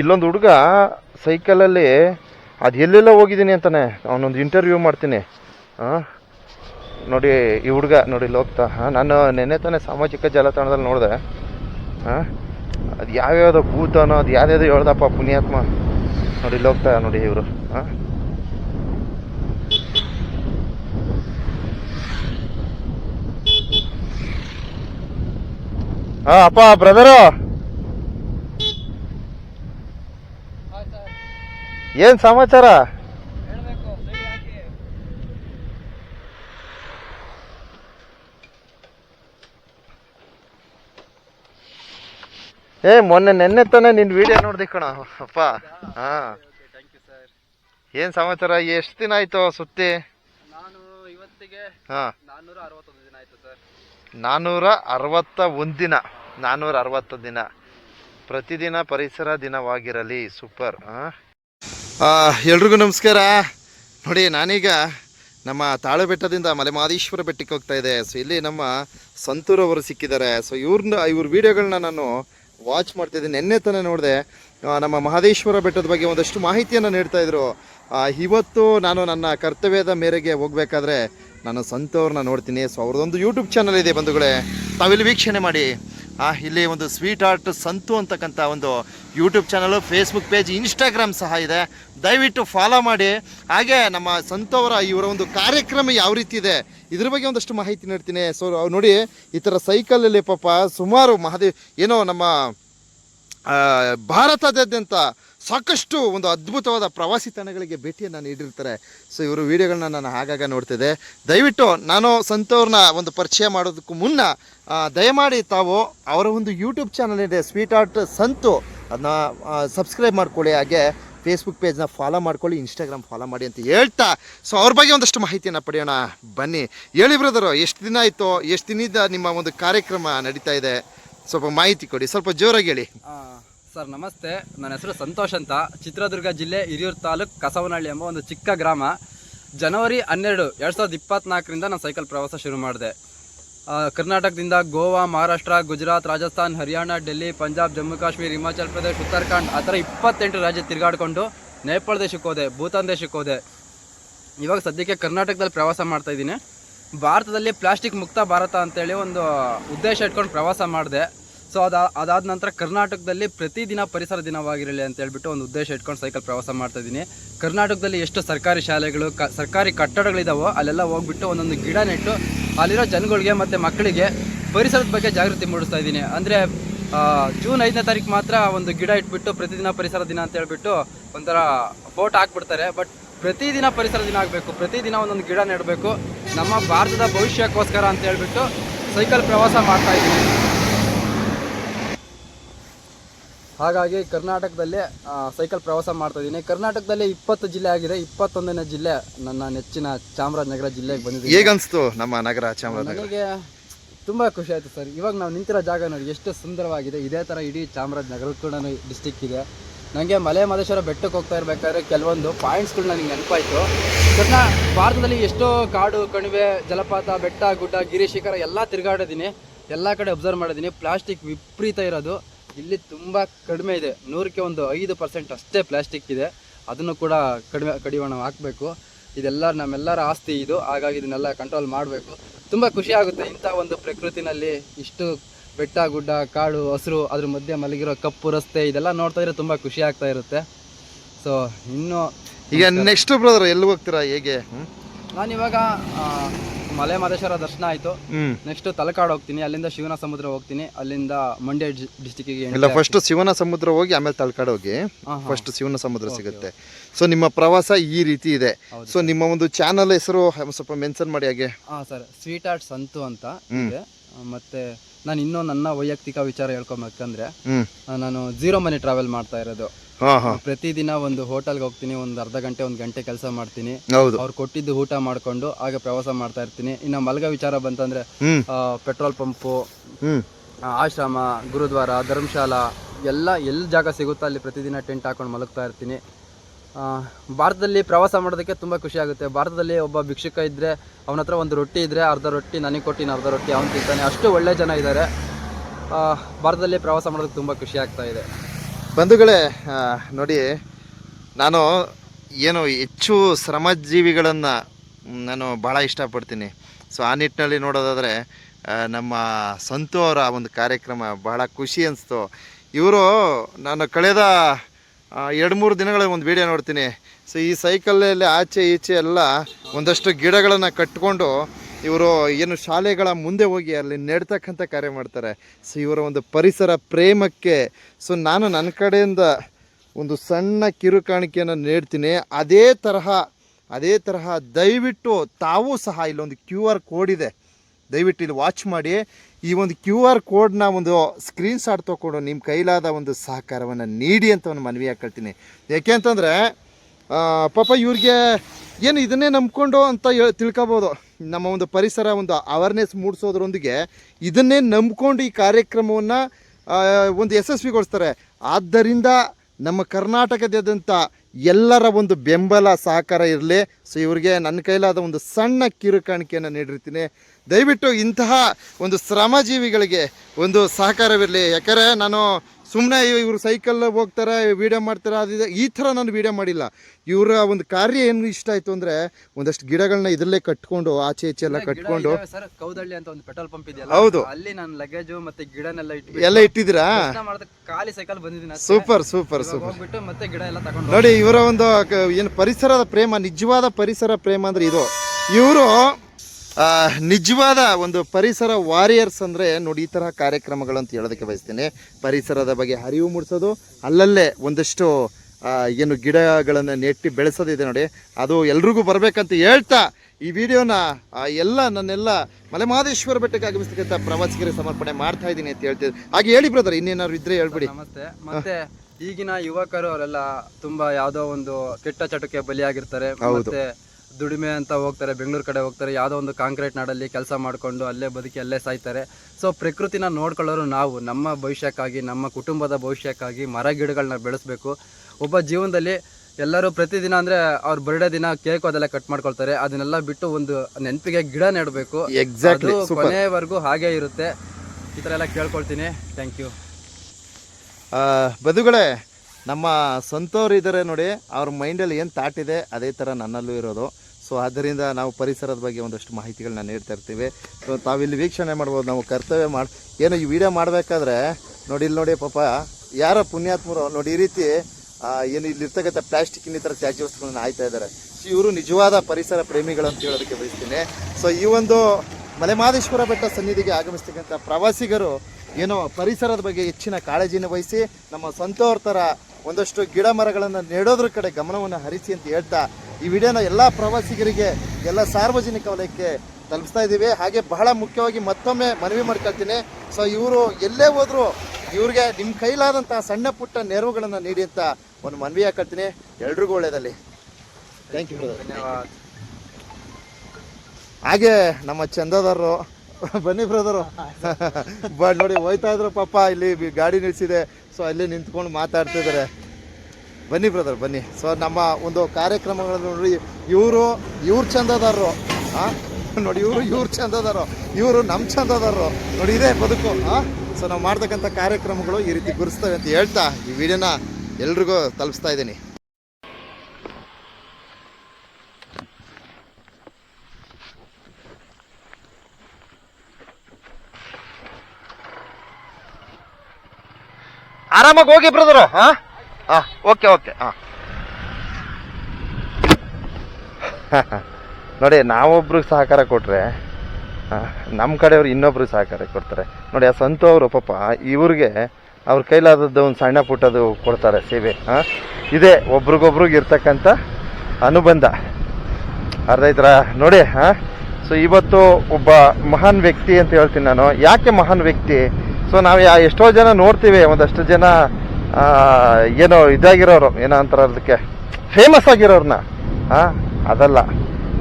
ಇಲ್ಲೊಂದು ಹುಡುಗ ಸೈಕಲಲ್ಲಿ, ಅದು ಎಲ್ಲೆಲ್ಲ ಹೋಗಿದ್ದೀನಿ ಅಂತಾನೆ. ಅವನೊಂದು ಇಂಟರ್ವ್ಯೂ ಮಾಡ್ತೀನಿ. ಹಾಂ ನೋಡಿ, ಈ ಹುಡುಗ, ನೋಡಿ ಇಲ್ಲಿ ಹೋಗ್ತಾ ಹಾಂ ನಾನು ನೆನ್ನೆ ತಾನೇ ಸಾಮಾಜಿಕ ಜಾಲತಾಣದಲ್ಲಿ ನೋಡಿದೆ. ಹಾಂ ಅದು ಯಾವ್ಯಾವುದೋ ಭೂತನೋ, ಅದು ಯಾವ್ಯಾವುದೋ ಹೇಳ್ದಪ್ಪ ಪುಣ್ಯಾತ್ಮ. ನೋಡಿ ಇಲ್ಲಿ ಹೋಗ್ತಾ ನೋಡಿ ಇವರು. ಹಾಂ ಹಾಂ ಅಪ್ಪ, ಬ್ರದರು! ಏನ್ ಸಮಾಚಾರ? ಏ ಮೊನ್ನೆ ನೆನ್ನೆ ತಾನೆ ನಿನ್ ವಿಡಿಯೋ ನೋಡ್ದಿ ಕಣ. ಅಪ್ಪ ಹಾ. ಏನ್ ಸಮಾಚಾರ? ಎಷ್ಟ್ ದಿನ ಆಯ್ತು ಸುತ್ತಿ? ಹಾ. ನಾನ್ನೂರ ಅರವತ್ತೊಂದು ದಿನ ಆಯ್ತು ಸರ್. ನಾನ್ನೂರ ಅರವತ್ತ ಅರವತ್ತು ದಿನ. ಪ್ರತಿದಿನ ಪರಿಸರ ದಿನವಾಗಿರಲಿ. ಸೂಪರ್ ಎಲ್ರಿಗೂ ನಮಸ್ಕಾರ. ನೋಡಿ, ನಾನೀಗ ನಮ್ಮ ತಾಳು ಬೆಟ್ಟದಿಂದ ಮಲೆಮಹದೇಶ್ವರ ಬೆಟ್ಟಕ್ಕೆ ಹೋಗ್ತಾ ಇದೆ ಸೊ ಇಲ್ಲಿ ನಮ್ಮ ಸಂತೂರವರು ಸಿಕ್ಕಿದ್ದಾರೆ. ಸೊ ಇವ್ರನ್ನ ಇವ್ರ ವೀಡಿಯೋಗಳನ್ನ ನಾನು ವಾಚ್ ಮಾಡ್ತಿದ್ದೆ ನಿನ್ನೆ ತಾನೇ ನೋಡಿದೆ ನಮ್ಮ ಮಹದೇಶ್ವರ ಬೆಟ್ಟದ ಬಗ್ಗೆ ಒಂದಷ್ಟು ಮಾಹಿತಿಯನ್ನು ನೀಡ್ತಾ ಇದ್ರು. ಇವತ್ತು ನಾನು ನನ್ನ ಕರ್ತವ್ಯದ ಮೇರೆಗೆ ಹೋಗ್ಬೇಕಾದ್ರೆ ನಾನು ಸಂತವ್ರನ್ನ ನೋಡ್ತೀನಿ. ಸೊ ಅವ್ರದ್ದೊಂದು ಯೂಟ್ಯೂಬ್ ಚಾನಲ್ ಇದೆ ಬಂಧುಗಳೇ. ತಾವಿಲ್ಲಿ ವೀಕ್ಷಣೆ ಮಾಡಿ. ಇಲ್ಲಿ ಒಂದು ಸ್ವೀಟ್ ಆರ್ಟ್ ಸಂತು ಅಂತಕ್ಕಂಥ ಒಂದು YouTube channel Facebook page Instagram ಸಹ ಇದೆ. ದಯವಿಟ್ಟು ಫಾಲೋ ಮಾಡಿ. ಹಾಗೆ ನಮ್ಮ ಸಂತವರ ಇವರ ಒಂದು ಕಾರ್ಯಕ್ರಮ ಯಾವ ರೀತಿ ಇದೆ, ಇದ್ರ ಬಗ್ಗೆ ಒಂದಷ್ಟು ಮಾಹಿತಿ ನೀಡ್ತೀನಿ. ಸೊ ನೋಡಿ, ಈ ಥರ ಸೈಕಲಲ್ಲಿ ಪಾಪ ಸುಮಾರು ಮಹಾದೇವ್, ಏನೋ ನಮ್ಮ ಭಾರತದಾದ್ಯಂತ ಸಾಕಷ್ಟು ಒಂದು ಅದ್ಭುತವಾದ ಪ್ರವಾಸಿ ತಾಣಗಳಿಗೆ ಭೇಟಿಯನ್ನು ನೀಡಿರ್ತಾರೆ. ಸೊ ಇವರು ವೀಡಿಯೋಗಳನ್ನ ನಾನು ಆಗಾಗ ನೋಡ್ತಿದ್ದೆ. ದಯವಿಟ್ಟು ನಾನು ಸಂತವ್ರನ್ನ ಒಂದು ಪರಿಚಯ ಮಾಡೋದಕ್ಕೂ ಮುನ್ನ ದಯಮಾಡಿ ತಾವು ಅವರ ಒಂದು ಯೂಟ್ಯೂಬ್ ಚಾನಲ್ ಇದೆ ಸ್ವೀಟ್ ಆರ್ಟ್ ಸಂತು ಅದನ್ನ ಸಬ್ಸ್ಕ್ರೈಬ್ ಮಾಡ್ಕೊಳ್ಳಿ, ಹಾಗೆ ಫೇಸ್ಬುಕ್ ಪೇಜ್ನ ಫಾಲೋ ಮಾಡ್ಕೊಳ್ಳಿ ಇನ್ಸ್ಟಾಗ್ರಾಮ್ ಫಾಲೋ ಮಾಡಿ ಅಂತ ಹೇಳ್ತಾ ಸೊ ಅವ್ರ ಬಗ್ಗೆ ಒಂದಷ್ಟು ಮಾಹಿತಿಯನ್ನು ಪಡೆಯೋಣ. ಬನ್ನಿ. ಹೇಳಿ ಬ್ರದರು, ಎಷ್ಟು ದಿನ ಆಯಿತು? ಎಷ್ಟು ದಿನದ ನಿಮ್ಮ ಒಂದು ಕಾರ್ಯಕ್ರಮ ನಡೀತಾ ಇದೆ? ಸ್ವಲ್ಪ ಮಾಹಿತಿ ಕೊಡಿ. ಸ್ವಲ್ಪ ಜೋರಾಗಿ ಹೇಳಿ. ಸರ್, ನಮಸ್ತೆ. ನನ್ನ ಹೆಸರು ಸಂತೋಷ್ ಅಂತ. ಚಿತ್ರದುರ್ಗ ಜಿಲ್ಲೆ ಹಿರಿಯೂರು ತಾಲೂಕು ಕಸವನಹಳ್ಳಿ ಎಂಬ ಒಂದು ಚಿಕ್ಕ ಗ್ರಾಮ. ಜನವರಿ ಹನ್ನೆರಡು, ಎರಡು ಸಾವಿರದ ಇಪ್ಪತ್ತ್ನಾಲ್ಕರಿಂದ ನಾನು ಸೈಕಲ್ ಪ್ರವಾಸ ಶುರು ಮಾಡಿದೆ. ಕರ್ನಾಟಕದಿಂದ ಗೋವಾ, ಮಹಾರಾಷ್ಟ್ರ, ಗುಜರಾತ್, ರಾಜಸ್ಥಾನ್, ಹರಿಯಾಣ, ಡೆಲ್ಲಿ, ಪಂಜಾಬ್, ಜಮ್ಮು, ಕಾಶ್ಮೀರ್, ಹಿಮಾಚಲ್ ಪ್ರದೇಶ್, ಉತ್ತರಾಖಂಡ್ ಆ ಥರ ಇಪ್ಪತ್ತೆಂಟು ರಾಜ್ಯ ತಿರುಗಾಡಿಕೊಂಡು ನೇಪಾಳ ದೇಶಕ್ಕೆ ಹೋದೆ, ಭೂತಾನ್ ದೇಶಕ್ಕೆ ಹೋದೆ. ಇವಾಗ ಸದ್ಯಕ್ಕೆ ಕರ್ನಾಟಕದಲ್ಲಿ ಪ್ರವಾಸ ಮಾಡ್ತಾ ಇದ್ದೀನಿ. ಭಾರತದಲ್ಲಿ ಪ್ಲಾಸ್ಟಿಕ್ ಮುಕ್ತ ಭಾರತ ಅಂತೇಳಿ ಒಂದು ಉದ್ದೇಶ ಇಟ್ಕೊಂಡು ಪ್ರವಾಸ ಮಾಡಿದೆ. ಸೊ ಅದ ಅದಾದ ನಂತರ ಕರ್ನಾಟಕದಲ್ಲಿ ಪ್ರತಿದಿನ ಪರಿಸರ ದಿನವಾಗಿರಲಿ ಅಂತ ಹೇಳ್ಬಿಟ್ಟು ಒಂದು ಉದ್ದೇಶ ಇಟ್ಕೊಂಡು ಸೈಕಲ್ ಪ್ರವಾಸ ಮಾಡ್ತಾ ಇದ್ದೀನಿ. ಕರ್ನಾಟಕದಲ್ಲಿ ಎಷ್ಟು ಸರ್ಕಾರಿ ಶಾಲೆಗಳು, ಕ ಸರ್ಕಾರಿ ಕಟ್ಟಡಗಳಿದಾವೋ ಅಲ್ಲೆಲ್ಲ ಹೋಗ್ಬಿಟ್ಟು ಒಂದೊಂದು ಗಿಡ ನೆಟ್ಟು ಅಲ್ಲಿರೋ ಜನಗಳಿಗೆ ಮತ್ತು ಮಕ್ಕಳಿಗೆ ಪರಿಸರದ ಬಗ್ಗೆ ಜಾಗೃತಿ ಮೂಡಿಸ್ತಾ ಇದ್ದೀನಿ. ಅಂದರೆ ಜೂನ್ ಐದನೇ ತಾರೀಕು ಮಾತ್ರ ಒಂದು ಗಿಡ ಇಟ್ಬಿಟ್ಟು ಪ್ರತಿದಿನ ಪರಿಸರ ದಿನ ಅಂತ ಹೇಳ್ಬಿಟ್ಟು ಒಂಥರ ಫೋಟೋ ಹಾಕ್ಬಿಡ್ತಾರೆ. ಬಟ್ ಪ್ರತಿದಿನ ಪರಿಸರ ದಿನ ಆಗಬೇಕು. ಪ್ರತಿದಿನ ಒಂದೊಂದು ಗಿಡ ನೆಡಬೇಕು. ನಮ್ಮ ಭಾರತದ ಭವಿಷ್ಯಕ್ಕೋಸ್ಕರ ಅಂತ ಹೇಳ್ಬಿಟ್ಟು ಸೈಕಲ್ ಪ್ರವಾಸ ಮಾಡ್ತಾ ಇದ್ದೀನಿ. ಹಾಗಾಗಿ ಕರ್ನಾಟಕದಲ್ಲೇ ಸೈಕಲ್ ಪ್ರವಾಸ ಮಾಡ್ತಾ ಇದ್ದೀನಿ. ಕರ್ನಾಟಕದಲ್ಲಿ ಇಪ್ಪತ್ತು ಜಿಲ್ಲೆ ಆಗಿದೆ. ಇಪ್ಪತ್ತೊಂದನೇ ಜಿಲ್ಲೆ ನನ್ನ ನೆಚ್ಚಿನ ಚಾಮರಾಜನಗರ ಜಿಲ್ಲೆಗೆ ಬಂದಿದ್ದೀನಿ. ಹೇಗನ್ಸ್ತು ನಮ್ಮ ನಗರ ಚಾಮರಾಜನಗರ? ನನಗೆ ತುಂಬ ಖುಷಿ ಆಯಿತು ಸರ್. ಇವಾಗ ನಾವು ನಿಂತಿರೋ ಜಾಗ ನೋಡಿ ಎಷ್ಟು ಸುಂದರವಾಗಿದೆ. ಇದೇ ಥರ ಇಡೀ ಚಾಮರಾಜನಗರ ಕೂಡ ಡಿಸ್ಟಿಕ್ ಇದೆ. ನನಗೆ ಮಲೆ ಮಹದೇಶ್ವರ ಬೆಟ್ಟಕ್ಕೆ ಹೋಗ್ತಾ ಇರಬೇಕಾದ್ರೆ ಕೆಲವೊಂದು ಪಾಯಿಂಟ್ಸ್ಗಳು ನನಗೆ ನೆನಪಾಯಿತು. ಸರ್ನ ಭಾರತದಲ್ಲಿ ಎಷ್ಟೋ ಕಾಡು ಕಣಿವೆ ಜಲಪಾತ ಬೆಟ್ಟ ಗುಡ್ಡ ಗಿರಿಶಿಖರ ಎಲ್ಲ ತಿರುಗಾಡಿದ್ದೀನಿ. ಎಲ್ಲ ಕಡೆ ಅಬ್ಸರ್ವ್ ಮಾಡಿದ್ದೀನಿ. ಪ್ಲಾಸ್ಟಿಕ್ ವಿಪರೀತ ಇರೋದು. ಇಲ್ಲಿ ತುಂಬ ಕಡಿಮೆ ಇದೆ. ನೂರಕ್ಕೆ ಒಂದು ಐದು ಪರ್ಸೆಂಟ್ ಅಷ್ಟೇ ಪ್ಲಾಸ್ಟಿಕ್ ಇದೆ. ಅದನ್ನು ಕೂಡ ಕಡಿಮೆ ಕಡಿವಾಣ ಹಾಕಬೇಕು. ಇದೆಲ್ಲ ನಮ್ಮೆಲ್ಲರ ಆಸ್ತಿ ಇದು. ಹಾಗಾಗಿ ಇದನ್ನೆಲ್ಲ ಕಂಟ್ರೋಲ್ ಮಾಡಬೇಕು. ತುಂಬ ಖುಷಿ ಆಗುತ್ತೆ ಇಂಥ ಒಂದು ಪ್ರಕೃತಿನಲ್ಲಿ ಇಷ್ಟು ಬೆಟ್ಟ ಗುಡ್ಡ ಕಾಡು ಹಸಿರು ಅದ್ರ ಮಧ್ಯೆ ಮಲಗಿರೋ ಕಪ್ಪು ರಸ್ತೆ ಇದೆಲ್ಲ ನೋಡ್ತಾ ಇದ್ರೆ ತುಂಬ ಖುಷಿ ಆಗ್ತಾ ಇರುತ್ತೆ. ಸೊ ಇನ್ನು ಈಗ ನೆಕ್ಸ್ಟ್ ಬ್ರದರ್ ಎಲ್ಲಿ ಹೋಗ್ತೀರಾ? ಹೇಗೆ? ನಾನಿವಾಗ ಮಲೆ ಮಹದೇಶ್ವರ ದರ್ಶನ ಆಯ್ತು. ಹ್ಮ್. ನೆಕ್ಸ್ಟ್ ತಲಕಾಡು ಹೋಗ್ತೀನಿ ಅಲ್ಲಿಂದ ಶಿವನ ಸಮುದ್ರ ಹೋಗ್ತೀನಿ ಅಲ್ಲಿಂದ ಮಂಡ್ಯ ಡಿಸ್ಟಿಕ್ಕಿಗೆ ಇಲ್ಲ ಫಸ್ಟ್ ಶಿವನ ಸಮುದ್ರ ಹೋಗಿ ಆಮೇಲೆ ತಳ್ಕಾಡು ಹೋಗಿ. ಫಸ್ಟ್ ಶಿವನ ಸಮುದ್ರ ಸಿಗುತ್ತೆ. ಸೊ ನಿಮ್ಮ ಪ್ರವಾಸ ಈ ರೀತಿ ಇದೆ. ಸೊ ನಿಮ್ಮ ಒಂದು ಚಾನಲ್ ಹೆಸರು ಸ್ವಲ್ಪ ಮೆನ್ಷನ್ ಮಾಡಿ ಹಾಗೆ. ಹಾ ಸರ್. ಸ್ವೀಟ್ ಆರ್ಟ್ ಸಂತು ಅಂತ ಇದೆ. ಮತ್ತೆ ನಾನು ಇನ್ನೂ ನನ್ನ ವೈಯಕ್ತಿಕ ವಿಚಾರ ಹೇಳ್ಕೊಬೇಕಂದ್ರೆ ಹ್ಮ್. ನಾನು ಜೀರೋ ಮನಿ ಟ್ರಾವೆಲ್ ಮಾಡ್ತಾ ಇರೋದು. ಹಾ ಹಾ. ಪ್ರತಿದಿನ ಒಂದು ಹೋಟೆಲ್ಗೆ ಹೋಗ್ತೀನಿ ಒಂದು ಅರ್ಧ ಗಂಟೆ ಒಂದು ಗಂಟೆ ಕೆಲಸ ಮಾಡ್ತೀನಿ. ಹೌದು. ಅವ್ರು ಕೊಟ್ಟಿದ್ದು ಊಟ ಮಾಡ್ಕೊಂಡು ಹಾಗೆ ಪ್ರವಾಸ ಮಾಡ್ತಾ ಇರ್ತೀನಿ. ಇನ್ನು ಮಲಗ ವಿಚಾರ ಬಂತಂದ್ರೆ ಹ್ಮ್. ಪೆಟ್ರೋಲ್ ಪಂಪು ಹ್ಮ್. ಆಶ್ರಮ ಗುರುದ್ವಾರ ಧರ್ಮಶಾಲಾ ಎಲ್ಲ ಎಲ್ಲಿ ಜಾಗ ಸಿಗುತ್ತೋ ಅಲ್ಲಿ ಪ್ರತಿದಿನ ಟೆಂಟ್ ಹಾಕೊಂಡು ಮಲಗ್ತಾ ಇರ್ತೀನಿ. ಭಾರತದಲ್ಲಿ ಪ್ರವಾಸ ಮಾಡೋದಕ್ಕೆ ತುಂಬ ಖುಷಿ ಆಗುತ್ತೆ. ಭಾರತದಲ್ಲಿ ಒಬ್ಬ ಭಿಕ್ಷುಕ ಇದ್ದರೆ ಅವನ ಹತ್ರ ಒಂದು ರೊಟ್ಟಿ ಇದ್ದರೆ ಅರ್ಧ ರೊಟ್ಟಿ, ನನಗೆ ಕೊಟ್ಟಿನ ಅರ್ಧ ರೊಟ್ಟಿ ಅವನು ತಿಂತಾನೆ. ಅಷ್ಟು ಒಳ್ಳೆ ಜನ ಇದ್ದಾರೆ ಭಾರತದಲ್ಲಿ ಪ್ರವಾಸ ಮಾಡೋದಕ್ಕೆ ತುಂಬ ಖುಷಿ ಆಗ್ತಾ ಇದೆ. ಬಂಧುಗಳೇ ನೋಡಿ, ನಾನು ಏನು ಹೆಚ್ಚು ಶ್ರಮಜೀವಿಗಳನ್ನು ನಾನು ಭಾಳ ಇಷ್ಟಪಡ್ತೀನಿ. ಸೊ ಆ ನಿಟ್ಟಿನಲ್ಲಿ ನೋಡೋದಾದರೆ ನಮ್ಮ ಸಂತು ಅವರ ಒಂದು ಕಾರ್ಯಕ್ರಮ ಬಹಳ ಖುಷಿ ಅನಿಸ್ತು. ಇವರು ನಾನು ಕಳೆದ ಎರಡು ಮೂರು ದಿನಗಳ ಒಂದು ವಿಡಿಯೋ ನೋಡ್ತೀನಿ. ಸೊ ಈ ಸೈಕಲಲ್ಲಿ ಆಚೆ ಈಚೆ ಎಲ್ಲ ಒಂದಷ್ಟು ಗಿಡಗಳನ್ನು ಕಟ್ಕೊಂಡು ಇವರು ಏನು ಶಾಲೆಗಳ ಮುಂದೆ ಹೋಗಿ ಅಲ್ಲಿ ನೆಡ್ತಕ್ಕಂಥ ಕಾರ್ಯ ಮಾಡ್ತಾರೆ. ಸೊ ಇವರ ಒಂದು ಪರಿಸರ ಪ್ರೇಮಕ್ಕೆ ಸೊ ನಾನು ನನ್ನ ಕಡೆಯಿಂದ ಒಂದು ಸಣ್ಣ ಕಿರುಕಾಣಿಕೆಯನ್ನು ನೀಡ್ತೀನಿ. ಅದೇ ತರಹ ಅದೇ ತರಹ ದಯವಿಟ್ಟು ತಾವೂ ಸಹ ಇಲ್ಲೊಂದು ಕ್ಯೂ ಆರ್ ಕೋಡ್ ಇದೆ. ದಯವಿಟ್ಟು ಇಲ್ಲಿ ವಾಚ್ ಮಾಡಿ. ಈ ಒಂದು ಕ್ಯೂ ಆರ್ ಕೋಡ್ನ ಒಂದು ಸ್ಕ್ರೀನ್ ಶಾಟ್ ತೊಗೊಂಡು ನಿಮ್ಮ ಕೈಲಾದ ಒಂದು ಸಹಕಾರವನ್ನು ನೀಡಿ ಅಂತ ಒಂದು ಮನವಿ ಹಾಕೊಳ್ತೀನಿ ಯಾಕೆ ಅಂತಂದರೆ ಪಾಪ ಇವ್ರಿಗೆ ಏನು ಇದನ್ನೇ ನಂಬ್ಕೊಂಡು ಅಂತ ಹೇಳಿ ತಿಳ್ಕೊಬೋದು. ನಮ್ಮ ಒಂದು ಪರಿಸರ ಒಂದು ಅವೇರ್ನೆಸ್ ಮೂಡಿಸೋದ್ರೊಂದಿಗೆ ಇದನ್ನೇ ನಂಬ್ಕೊಂಡು ಈ ಕಾರ್ಯಕ್ರಮವನ್ನು ಒಂದು ಯಶಸ್ವಿಗೊಳಿಸ್ತಾರೆ. ಆದ್ದರಿಂದ ನಮ್ಮ ಕರ್ನಾಟಕದಾದ್ಯಂತ ಎಲ್ಲರ ಒಂದು ಬೆಂಬಲ ಸಹಕಾರ ಇರಲಿ. ಸೊ ಇವರಿಗೆ ನನ್ನ ಕೈಲಾದ ಒಂದು ಸಣ್ಣ ಕಿರುಕಾಣಿಕೆಯನ್ನು ನೀಡಿರ್ತೀನಿ. ದಯವಿಟ್ಟು ಇಂತಹ ಒಂದು ಶ್ರಮಜೀವಿಗಳಿಗೆ ಒಂದು ಸಹಕಾರವಿರಲಿ. ಯಾಕಂದರೆ ನಾನು ಸುಮ್ಮನೆ ಇವರು ಸೈಕಲ್ ಹೋಗ್ತಾರೆ ವೀಡಿಯೋ ಮಾಡ್ತಾರೆ ಅದು ಈ ಥರ ನಾನು ವೀಡಿಯೋ ಮಾಡಿಲ್ಲ. ಇವರ ಒಂದು ಕಾರ್ಯ ಏನು ಇಷ್ಟ ಆಯಿತು ಅಂದರೆ ಒಂದಷ್ಟು ಗಿಡಗಳನ್ನ ಇದರಲ್ಲೇ ಕಟ್ಕೊಂಡು ಆಚೆ ಈಚೆ ಎಲ್ಲ ಕಟ್ಕೊಂಡು. ಸರ್ ಕೌದಳ್ಳಿ ಅಂತ ಒಂದು ಪೆಟ್ರೋಲ್ ಪಂಪ್ ಇದೆಯಲ್ಲ ಹೌದು. ಅಲ್ಲಿ ನಾನು ಲಗೇಜು ಮತ್ತೆ ಗಿಡನೆಲ್ಲ ಇಟ್ಟು ಎಲ್ಲ ಇಟ್ಟಿದ್ದೀರಾ? ಖಾಲಿ ಸೈಕಲ್ ಬಂದಿದ್ದೀನಿ ಸೂಪರ್ ಸೂಪರ್ ಸೂಪರ್. ಬಿಟ್ಟು ಮತ್ತೆ ಗಿಡ ಎಲ್ಲ ತಗೊಂಡು ನೋಡಿ ಇವರ ಒಂದು ಏನು ಪರಿಸರದ ಪ್ರೇಮ ನಿಜವಾದ ಪರಿಸರ ಪ್ರೇಮ ಅಂದ್ರೆ ಇದು. ಇವರು ನಿಜವಾದ ಒಂದು ಪರಿಸರ ವಾರಿಯರ್ಸ್ ಅಂದರೆ ನೋಡಿ ಈ ಥರ ಕಾರ್ಯಕ್ರಮಗಳು ಅಂತ ಹೇಳೋದಕ್ಕೆ ಬಯಸ್ತೀನಿ. ಪರಿಸರದ ಬಗ್ಗೆ ಅರಿವು ಮೂಡಿಸೋದು ಅಲ್ಲಲ್ಲೇ ಒಂದಷ್ಟು ಏನು ಗಿಡಗಳನ್ನು ನೆಟ್ಟಿ ಬೆಳೆಸೋದಿದೆ ನೋಡಿ. ಅದು ಎಲ್ರಿಗೂ ಬರಬೇಕಂತ ಹೇಳ್ತಾ ಈ ವಿಡಿಯೋನ ಎಲ್ಲ ನನ್ನೆಲ್ಲ ಮಲೆಮಹದೇಶ್ವರ ಬೆಟ್ಟಕ್ಕೆ ಆಗಮಿಸ್ತಕ್ಕಂಥ ಪ್ರವಾಸಿಗರಿಗೆ ಸಮರ್ಪಣೆ ಮಾಡ್ತಾ ಇದ್ದೀನಿ ಅಂತ ಹೇಳ್ತಿದ್ದೆ ಹಾಗೆ ಹೇಳಿ ಬ್ರದರ್ ಇನ್ನೇನಾದ್ರು ಇದ್ರೆ ಹೇಳ್ಬಿಡಿ. ನಮಸ್ತೆ. ಮತ್ತೆ ಈಗಿನ ಯುವಕರು ಅವರೆಲ್ಲ ತುಂಬಾ ಯಾವುದೋ ಒಂದು ಕೆಟ್ಟ ಚಟಕ್ಕೆ ಬಲಿಯಾಗಿರ್ತಾರೆ. ಮತ್ತೆ ದುಡಿಮೆ ಅಂತ ಹೋಗ್ತಾರೆ ಬೆಂಗಳೂರು ಕಡೆ ಹೋಗ್ತಾರೆ ಯಾವುದೋ ಒಂದು ಕಾಂಕ್ರೀಟ್ ನಾಡಲ್ಲಿ ಕೆಲಸ ಮಾಡ್ಕೊಂಡು ಅಲ್ಲೇ ಬದುಕಿ ಅಲ್ಲೇ ಸಾಯ್ತಾರೆ. ಸೊ ಪ್ರಕೃತಿನ ನೋಡ್ಕೊಳ್ಳೋರು ನಾವು ನಮ್ಮ ಭವಿಷ್ಯಕ್ಕಾಗಿ ನಮ್ಮ ಕುಟುಂಬದ ಭವಿಷ್ಯಕ್ಕಾಗಿ ಮರ ಗಿಡಗಳನ್ನ ಬೆಳೆಸ್ಬೇಕು. ಒಬ್ಬ ಜೀವನದಲ್ಲಿ ಎಲ್ಲರೂ ಪ್ರತಿದಿನ ಅಂದ್ರೆ ಅವ್ರ ಬರ್ಡೇ ದಿನ ಕೇಕ್ ಅದೆಲ್ಲ ಕಟ್ ಮಾಡ್ಕೊಳ್ತಾರೆ. ಅದನ್ನೆಲ್ಲ ಬಿಟ್ಟು ಒಂದು ನೆನಪಿಗೆ ಗಿಡ ನೆಡಬೇಕು. ಎಕ್ಸಾಕ್ಟ್ಲಿ ಕೊನೆಯವರೆಗೂ ಕೊನೆವರೆಗೂ ಹಾಗೆ ಇರುತ್ತೆ. ಈ ಥರ ಎಲ್ಲ ಕೇಳ್ಕೊಳ್ತೀನಿ. ಥ್ಯಾಂಕ್ ಯು ಬದುಗಳೇ ನಮ್ಮ ಸ್ವಂತವ್ರು ಇದ್ದಾರೆ ನೋಡಿ, ಅವ್ರ ಮೈಂಡಲ್ಲಿ ಏನು ತಾಟಿದೆ ಅದೇ ಥರ ನನ್ನಲ್ಲೂ ಇರೋದು. ಸೊ ಆದ್ದರಿಂದ ನಾವು ಪರಿಸರದ ಬಗ್ಗೆ ಒಂದಷ್ಟು ಮಾಹಿತಿಗಳನ್ನ ನೀಡ್ತಾ ಇರ್ತೀವಿ. ಸೊ ತಾವಿಲ್ಲಿ ವೀಕ್ಷಣೆ ಮಾಡ್ಬೋದು, ನಾವು ಕರ್ತವ್ಯ ಮಾಡಿ, ಏನು ಈ ವಿಡಿಯೋ ಮಾಡಬೇಕಾದ್ರೆ, ನೋಡಿ, ಇಲ್ಲಿ ನೋಡಿ ಪಾಪ, ಯಾರ ಪುಣ್ಯಾತ್ಮರು, ನೋಡಿ, ಈ ರೀತಿ ಏನು ಇಲ್ಲಿರ್ತಕ್ಕಂಥ ಪ್ಲಾಸ್ಟಿಕ್ ಇನ್ನಿತರ ತ್ಯಾಜ್ಯ ವಸ್ತುಗಳನ್ನ ಆಯ್ತಾ ಇದ್ದಾರೆ. ಸೊ ಇವರು ನಿಜವಾದ ಪರಿಸರ ಪ್ರೇಮಿಗಳು ಅಂತ ಹೇಳೋದಕ್ಕೆ ಬಯಸ್ತೀನಿ. ಸೊ ಈ ಒಂದು ಮಲೆಮಹದೇಶ್ವರ ಬೆಟ್ಟ ಸನ್ನಿಧಿಗೆ ಆಗಮಿಸ್ತಕ್ಕಂಥ ಪ್ರವಾಸಿಗರು, ಏನೋ ಪರಿಸರದ ಬಗ್ಗೆ ಹೆಚ್ಚಿನ ಕಾಳಜಿನ ವಹಿಸಿ, ನಮ್ಮ ಸ್ವಂತವ್ರ ಥರ ಒಂದಷ್ಟು ಗಿಡ ಮರಗಳನ್ನು ನೆಡೋದ್ರ ಕಡೆ ಗಮನವನ್ನು ಹರಿಸಿ ಅಂತ ಹೇಳ್ತಾ ಈ ವಿಡಿಯೋನ ಎಲ್ಲ ಪ್ರವಾಸಿಗರಿಗೆ ಎಲ್ಲ ಸಾರ್ವಜನಿಕ ವಲಯಕ್ಕೆ ತಲುಪಿಸ್ತಾ ಇದ್ದೀವಿ. ಹಾಗೆ ಬಹಳ ಮುಖ್ಯವಾಗಿ ಮತ್ತೊಮ್ಮೆ ಮನವಿ ಮಾಡ್ಕೊಳ್ತೀನಿ. ಸೊ ಇವರು ಎಲ್ಲೇ ಹೋದ್ರು ಇವ್ರಿಗೆ ನಿಮ್ಮ ಕೈಲಾದಂಥ ಸಣ್ಣ ಪುಟ್ಟ ನೆರವುಗಳನ್ನು ನೀಡಿ ಅಂತ ಒಂದು ಮನವಿ ಹಾಕೊಳ್ತೀನಿ. ಎಲ್ರಿಗೂ ಒಳ್ಳೆಯದಲ್ಲಿ ಥ್ಯಾಂಕ್ ಯು ಧನ್ಯವಾದ ಹಾಗೆ ನಮ್ಮ ಚಂದದಾರರು ಬನ್ನಿ ಬ್ರದರು ಬಟ್ ನೋಡಿ ಹೋಯ್ತಾ ಇದ್ರು ಪಾಪ ಇಲ್ಲಿ ಗಾಡಿ ನಿಲ್ಸಿದೆ. ಸೊ ಅಲ್ಲಿ ನಿಂತ್ಕೊಂಡು ಮಾತಾಡ್ತಿದ್ದಾರೆ. ಬನ್ನಿ ಬ್ರದರ್ ಬನ್ನಿ. ಸೊ ನಮ್ಮ ಒಂದು ಕಾರ್ಯಕ್ರಮಗಳನ್ನು ನೋಡಿ, ಇವರು, ಇವ್ರ ಚಂದದಾರರು. ಹಾಂ ನೋಡಿ, ಇವರು, ಇವ್ರ ಚಂದದಾರರು. ಇವರು ನಮ್ಮ ಚಂದದಾರರು. ನೋಡಿ, ಇದೇ ಬದುಕು ಹಾಂ ಸೊ ನಾವು ಮಾಡ್ತಕ್ಕಂಥ ಕಾರ್ಯಕ್ರಮಗಳು ಈ ರೀತಿ ಗುರುಸ್ತವೆ ಅಂತ ಹೇಳ್ತಾ ಈ ವಿಡಿಯೋನ ಎಲ್ರಿಗೂ ತಲುಪಿಸ್ತಾ ಇದ್ದೀನಿ. ಆರಾಮಾಗಿ ಹೋಗಿ ಬ್ರದರ್ ಹಾ? ಹಾ ಓಕೆ ಓಕೆ ಹಾ. ನೋಡಿ, ನಾವೊಬ್ರಿಗೆ ಸಹಕಾರ ಕೊಟ್ರೆ ನಮ್ಮ ಕಡೆಯವ್ರು ಇನ್ನೊಬ್ರಿಗೆ ಸಹಕಾರ ಕೊಡ್ತಾರೆ. ನೋಡಿ, ಆ ಸಂತು ಅವರು ಪಾಪ, ಇವ್ರಿಗೆ ಅವ್ರ ಕೈಲಾದದ್ದು ಒಂದು ಸಣ್ಣ ಪುಟ್ಟದು ಕೊಡ್ತಾರೆ ಸೇವೆ, ಹಾಂ? ಇದೇ ಒಬ್ರಿಗೊಬ್ರಿಗೆ ಇರ್ತಕ್ಕಂಥ ಅನುಬಂಧ. ಅರ್ಧ ಆಯ್ತರ ನೋಡಿ, ಹಾಂ? ಸೊ ಇವತ್ತು ಒಬ್ಬ ಮಹಾನ್ ವ್ಯಕ್ತಿ ಅಂತ ಹೇಳ್ತೀನಿ ನಾನು. ಯಾಕೆ ಮಹಾನ್ ವ್ಯಕ್ತಿ? ಸೊ ನಾವು ಎಷ್ಟೋ ಜನ ನೋಡ್ತೀವಿ, ಒಂದಷ್ಟು ಜನ ಏನೋ ಇದಾಗಿರೋರು, ಏನೋ ಅಂತಾರೆ ಅದಕ್ಕೆ ಫೇಮಸ್ ಆಗಿರೋರನ್ನ ಅದಲ್ಲ.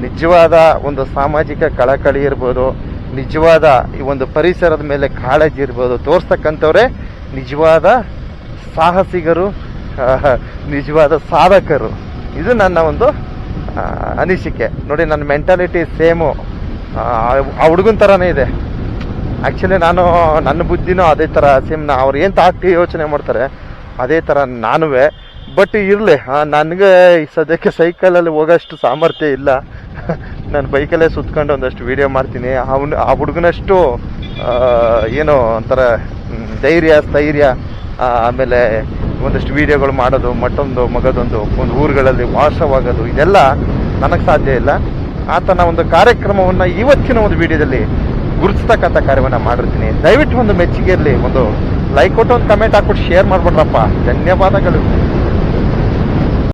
ನಿಜವಾದ ಒಂದು ಸಾಮಾಜಿಕ ಕಳಕಳಿ ಇರ್ಬೋದು, ನಿಜವಾದ ಈ ಒಂದು ಪರಿಸರದ ಮೇಲೆ ಕಾಳಜಿ ಇರ್ಬೋದು, ತೋರಿಸ್ತಕ್ಕಂಥವ್ರೆ ನಿಜವಾದ ಸಾಹಸಿಗರು ನಿಜವಾದ ಸಾಧಕರು. ಇದು ನನ್ನ ಒಂದು ಅನಿಸಿಕೆ. ನೋಡಿ, ನನ್ನ ಮೆಂಟಾಲಿಟಿ ಸೇಮು ಆ ಹುಡುಗನ ಥರನೇ ಇದೆ. ಆ್ಯಕ್ಚುಲಿ ನಾನು, ನನ್ನ ಬುದ್ಧಿನೂ ಅದೇ ಥರ ಸಿಮ್ನ ಅವ್ರು ಏನು ತಾಕ್ತಿ ಯೋಚನೆ ಮಾಡ್ತಾರೆ, ಅದೇ ಥರ ನಾನುವೆ. ಬಟ್ ಇರಲಿ ನನಗೆ ಈ ಸದ್ಯಕ್ಕೆ ಸೈಕಲಲ್ಲಿ ಹೋಗೋಷ್ಟು ಸಾಮರ್ಥ್ಯ ಇಲ್ಲ. ನಾನು ಬೈಕಲ್ಲೇ ಸುತ್ಕೊಂಡು ಒಂದಷ್ಟು ವೀಡಿಯೋ ಮಾಡ್ತೀನಿ. ಅವನು, ಆ ಹುಡುಗನಷ್ಟು ಏನು ಒಂಥರ ಧೈರ್ಯ, ಸ್ಥೈರ್ಯ ಆಮೇಲೆ ಒಂದಷ್ಟು ವೀಡಿಯೋಗಳು ಮಾಡೋದು, ಮತ್ತೊಂದು ಮಗದೊಂದು, ಒಂದು ಊರುಗಳಲ್ಲಿ ವಾಸವಾಗೋದು, ಇದೆಲ್ಲ ನನಗೆ ಸಾಧ್ಯ ಇಲ್ಲ. ಆತನ ಒಂದು ಕಾರ್ಯಕ್ರಮವನ್ನು ಇವತ್ತಿನ ಒಂದು ವಿಡಿಯೋದಲ್ಲಿ ಗುರುತಿಸ್ತಕ್ಕಂಥ ಕಾರ್ಯವನ್ನು ಮಾಡಿರ್ತೀನಿ. ದಯವಿಟ್ಟು ಒಂದು ಮೆಚ್ಚುಗೆ ಇರಲಿ ಒಂದು ಲೈಕ್ ಕೊಟ್ಟು, ಒಂದು ಕಮೆಂಟ್ ಹಾಕ್ಬಿಟ್ಟು ಶೇರ್ ಮಾಡ್ಬಿಡ್ರಪ್ಪ. ಧನ್ಯವಾದಗಳು.